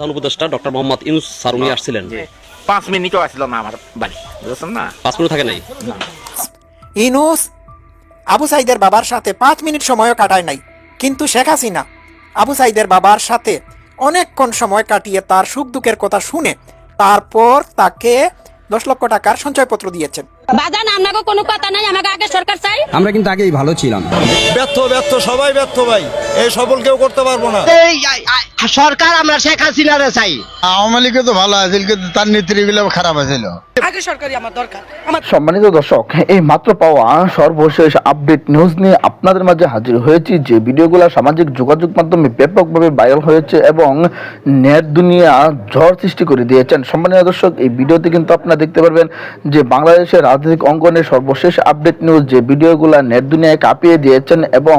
প্রধান উপদেষ্টা doctor Mohammad Yunus sir উনি আসছিলেন। পাঁচ মিনিটও আসলো না আমার বাড়ি বুঝছেন না? পাঁচ মিনিট থাকে নাই? ইনুস আবু সাইদের বাবার সাথে পাঁচ মিনিট সময়ও কাটায় নাই। কিন্তু শেখ হাসিনা আবু সাইদের বাবার সাথে অনেকক্ষণ সময় কাটিয়ে তার সুখ দুঃখের কথা শুনে তারপর তাকে দশ লক্ষ টাকার সঞ্চয়পত্র দিয়েছেন। বাজান আপনাকে কোনো কথা নাই আমাকে আগে সরকার চাই। আমরা কিন্তু আগেই ভালো ছিলাম। ব্যর্থ ব্যর্থ সবাই ব্যর্থ ভাই। এই সফল কেউ করতে পারব না। এই সরকার আমরা শেখ হাসিনারে চাই। আওয়ামী লীগে তো ভালো আছিল কিন্তু তার খারাপ আছিল। সম্মানিত দর্শক এই মাত্র পাওয়া সর্বশেষ আপডেট নিউজ নিয়ে আপনাদের মাঝে হাজির হয়েছি। যে ভিডিওগুলো সামাজিক যোগাযোগ মাধ্যমে ব্যাপকভাবে ভাইরাল হয়েছে এবং নেট দুনিয়া ঝড় সৃষ্টি করে দিয়েছেন। সম্মানিত দর্শক এই ভিডিওতে কিন্তু আপনারা দেখতে পারবেন যে বাংলাদেশের রাজনৈতিক অঙ্গনের সর্বশেষ আপডেট নিউজ যে ভিডিওগুলো নেট দুনিয়ায় কাঁপিয়ে দিয়েছেন এবং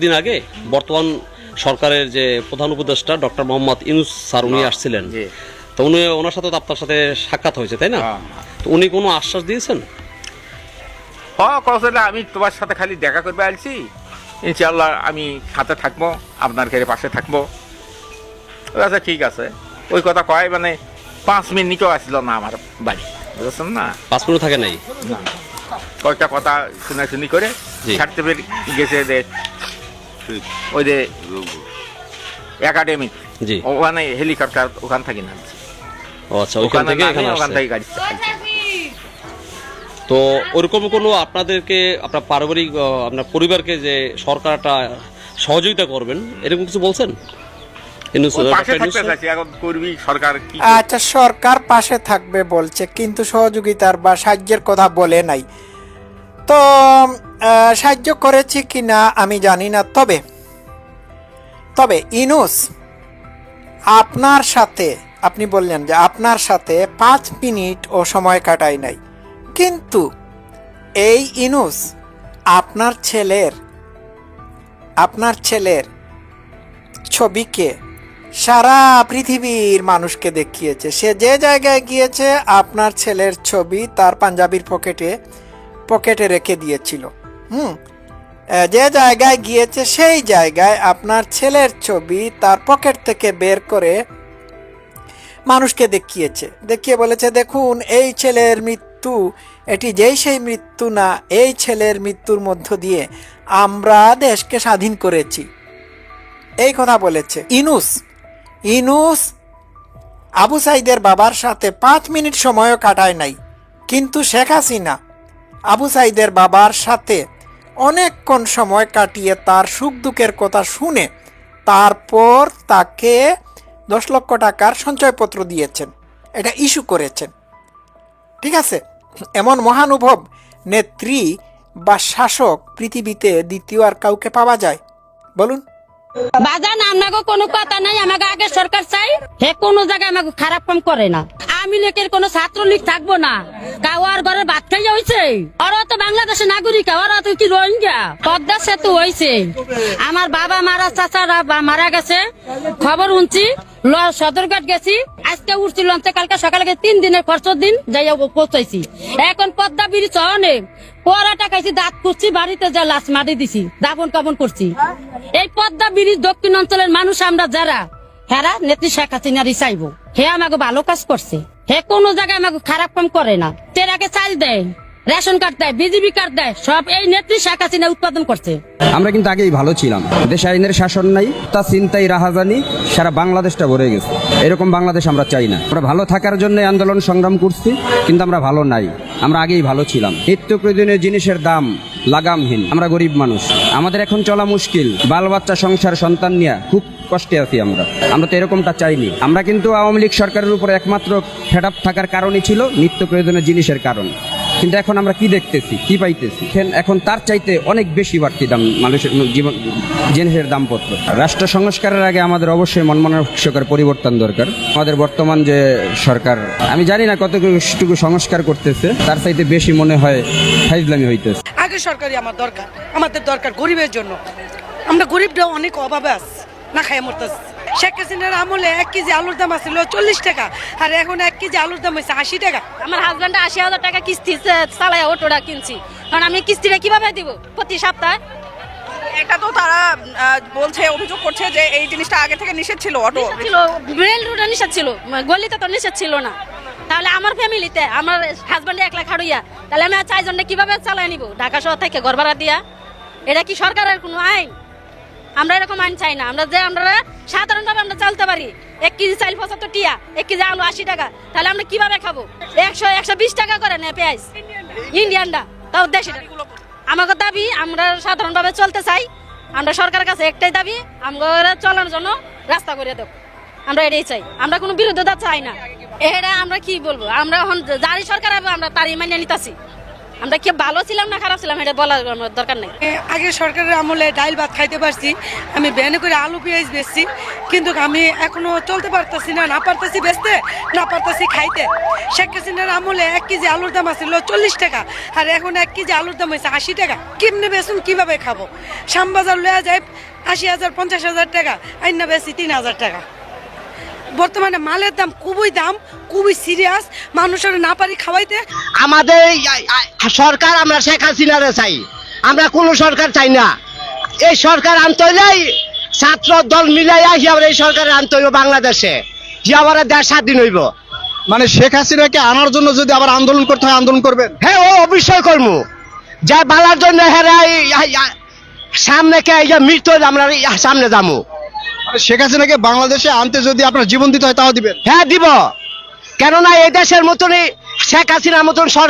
কয়েকদিন আগে বর্তমান সরকারের যে প্রধান উপদেষ্টা ডক্টর মোহাম্মদ ইউনুস স্যার উনি আসছিলেন। তো উনি ওনার সাথে আপনার সাথে সাক্ষাৎ হয়েছে তাই না? হ্যাঁ। তো উনি কোনো আশ্বাস দিয়েছেন? হ কৌশলে আমি তোমার সাথে খালি দেখা করবে আসছি ইনশাল্লাহ আমি সাথে থাকব আপনার ঘরে পাশে থাকব। আচ্ছা ঠিক আছে। ওই কথা কয় মানে পাঁচ মিনিটও আসলো না আমার বাড়ি। বুঝেছেন না? পাঁচ মিনিট থাকে নাই? কয়েকটা কথা শুনাশুনি করে ছাড়তে পেরে গেছে ওই যে একাডেমি জি। ওখানে হেলিকপ্টার ওখান থেকে ও আচ্ছা ওইখান থেকে এখানে ওখান থেকে গাড়ি তো ওরকম কোনো আপনাদেরকে আপনার পারিবারিক আপনার পরিবারকে যে সরকারটা সহযোগিতা করবেন এরকম কিছু বলছেন? আচ্ছা সরকার পাশে থাকবে বলছে কিন্তু সহযোগিতার বা সাহায্যের কথা বলে নাই। তো সাহায্য করেছি কিনা আমি জানি না, তবে তবে ইনুস, আপনার সাথে, আপনি বললেন যে আপনার সাথে পাঁচ মিনিট ও সময় কাটাই নাই। কিন্তু এই ইনুস আপনার ছেলের আপনার ছেলের ছবিকে সারা পৃথিবীর মানুষকে দেখিয়েছে। সে যে জায়গায় গিয়েছে, আপনার ছেলের ছবি তার পাঞ্জাবির পকেটে পকেটে রেখে দিয়েছিল। হুম যে জায়গায় গিয়েছে সেই জায়গায় আপনার ছেলের ছবি তার পকেট থেকে বের করে মানুষকে দেখিয়েছে। দেখিয়ে বলেছে, দেখুন, এই ছেলের মৃত্যু, এটি যেই সেই মৃত্যু না, এই ছেলের মৃত্যুর মধ্য দিয়ে আমরা দেশকে স্বাধীন করেছি। এই কথা বলেছে। ইনুস ইনুস আবু সাইদের বাবার সাথে পাঁচ মিনিট সময়ও কাটায় নাই, কিন্তু শেখ হাসিনা আবু সাইদের বাবার সাথে অনেকক্ষণ সময় কাটিয়ে তার সুখ দুঃখের কথা শুনে তারপর তাকে দশ লক্ষ টাকার সঞ্চয়পত্র দিয়েছেন। এটা ইস্যু করেছেন। ঠিক আছে? এমন মহানুভব নেত্রী বা শাসক পৃথিবীতে দ্বিতীয় আর কাউকে পাওয়া যায়। বলুন। বাজান আপনাকে কোনো কথা নাই আমাকে আগে সরকার চাই। হে কোনো জায়গায় আমাকে খারাপ কাম করে না। আমি লীগের কোনো ছাত্রলীগ থাকব না। কাওয়ার ঘরে ভাত খাইয়া হয়েছে ওরা তো বাংলাদেশের নাগরিক, ওরা তো কি রোহিঙ্গা? পদ্মা সেতু হয়েছে আমার বাবা মারা, চাচারা মারা গেছে। খবর শুনছি, ল- সদরঘাট গেছি। আজকে উঠছি লঞ্চে, কালকে সকালে তিন দিনের খরচ দিন যাইয়া পৌঁছাইছি। এখন পদ্মা ব্রিজ অনেক পড়াটা খাইছি, দাঁত করছি বাড়িতে যা লাশ মারি দিছি দাবন কাবন করছি। এই পদ্মা ব্রিজ দক্ষিণ অঞ্চলের মানুষ আমরা যারা, হেরা নেত্রী শেখ হাসিনারই চাইব হে আমাকে ভালো কাজ করছে। হে, কোনো জায়গায় আমাকে খারাপ কাম করে না। তেরাকে চাল দেয়, রেশন কার্ড দেয়, বিজিবি কার্ড দেয়, সব এই নেত্রী শেখ হাসিনা উৎপাদন করছে। আমরা কিন্তু আগেই ভালো ছিলাম। দেশে আইনের শাসন নাই, তা চিন্তাই রাহাজানি, সারা বাংলাদেশটা ভরে গেছে। এরকম বাংলাদেশ আমরা চাই না। আমরা ভালো থাকার জন্য আন্দোলন সংগ্রাম করছি, কিন্তু আমরা ভালো নাই। আমরা আগেই ভালো ছিলাম। নিত্য প্রয়োজনীয় জিনিসের দাম লাগামহীন। আমরা গরিব মানুষ। আমাদের এখন চলা মুশকিল। বাল বাচ্চা সংসার, সন্তান নিয়ে খুব কষ্টে আছি আমরা। আমরা তো এরকমটা চাইনি। আমরা কিন্তু আওয়ামী লীগ সরকারের উপর একমাত্র ফেড থাকার কারণই ছিল নিত্য প্রয়োজনীয় জিনিসের কারণ। কিন্তু এখন আমরা কি দেখতেছি, কি পাইতেছি? এখন- তার চাইতে অনেক বেশি বাড়তি দাম মানুষের জীবন, জিনিসের দামপত্র। রাষ্ট্র সংস্কারের আগে আমাদের অবশ্যই মনমানসিকতার পরিবর্তন দরকার। আমাদের বর্তমান যে সরকার, আমি জানি না কতটুকু সংস্কার করতেছে, তার চাইতে বেশি মনে হয় ফাইজলামি হইতেছে। সরকারি আমার দরকার আমাদের দরকার গরিবের জন্য। আমরা গরিবরা অনেক অভাবে আছি না খাই মরতেছি। শেখ হাসিনার আমলে এক কেজি আলুর দাম আছিল চল্লিশ টাকা আর এখন এক কেজি আলুর দাম হয়েছে আশি টাকা। আমার হাজব্যান্ড আশি হাজার টাকা কিস্তি চালায় অটোটা কিনছি। কারণ আমি কিস্তিটা কীভাবে দিব প্রতি সপ্তাহে? এটা তো তারা বলছে অভিযোগ করছে যে এই জিনিসটা আগে থেকে নিষেধ ছিল অটো ছিল রেল রুটে নিষেধ ছিল গলিতে তো নিষেধ ছিল না। তাহলে আমার ফ্যামিলিতে, আমার হাজব্যান্ড একলা খাড়ুইয়া, তাহলে আমি চারজনটা কীভাবে চালাই নিব? ঢাকা শহর থেকে ঘর ভাড়া দিয়া? এটা কি সরকারের কোনো আইন? আমরা এরকম আইন চাই না। আমরা যে, আমরা সাধারণভাবে আমরা চলতে পারি। এক কেজি চাল পঁচাত্তর টিয়া, এক কেজি আলু আশি টাকা। তাহলে আমরা কীভাবে খাব? একশো একশো বিশ টাকা করে নেয় পেঁয়াজ। ইন্ডিয়ানটা তাও দেশি। আমাকে দাবি, আমরা সাধারণভাবে চলতে চাই। আমরা সরকারের কাছে একটাই দাবি, আমরা চলার জন্য রাস্তা করে দেব। আমরা এটাই চাই। আমরা কোনো বিরোধিতা চাই না। এটা আমরা কি বলব? আমরা এখন যারই সরকার হবে আমরা তারই মানিয়ে নিতেছি। আমরা কি ভালো ছিলাম না খারাপ ছিলাম এটা বলার দরকার নেই। আগে সরকারের আমলে ডাইল ভাত খাইতে পারছি, আমি ভ্যানে করে আলু, পেঁয়াজ বেচছি, কিন্তু আমি এখনও চলতে পারতেছি না না পারতেছি বেচতে, না পারতেছি খাইতে। শেখ হাসিনার আমলে এক কেজি আলুর দাম আছিল চল্লিশ টাকা, আর এখন এক কেজি আলুর দাম হয়েছে আশি টাকা। কেমনে বেচুন, কীভাবে খাব? শ্যামবাজার লয়া যায় আশি হাজার, পঞ্চাশ হাজার টাকা, আইনা বেশি তিন হাজার টাকা। বর্তমানে মালের দাম খুবই দাম খুবই সিরিয়াস মানুষের না পারি খাওয়াইতে। আমাদের সরকার আমরা শেখ হাসিনারে চাই। আমরা কোন সরকার চাই না। এই সরকার আনতে হইলেই ছাত্র দল মিলাই আসি আমরা এই সরকারের আনতে হইব বাংলাদেশে। যে আমার দেশ স্বাধীন হইব। মানে শেখ হাসিনাকে আনার জন্য যদি আবার আন্দোলন করতে হয় আন্দোলন করবেন? হ্যাঁ ও অবশ্যই করব যা বালার জন্য এই- সামনে কে মৃত্যু আমরা সামনে যাব শেখ হাসিনাকে বাংলাদেশে আনতে যদি আপনার জীবন দিতে হয় তাও দিবেন? হ্যাঁ দিব। কেননা এই দেশের মতনই শেখ হাসিনার মতন সরকার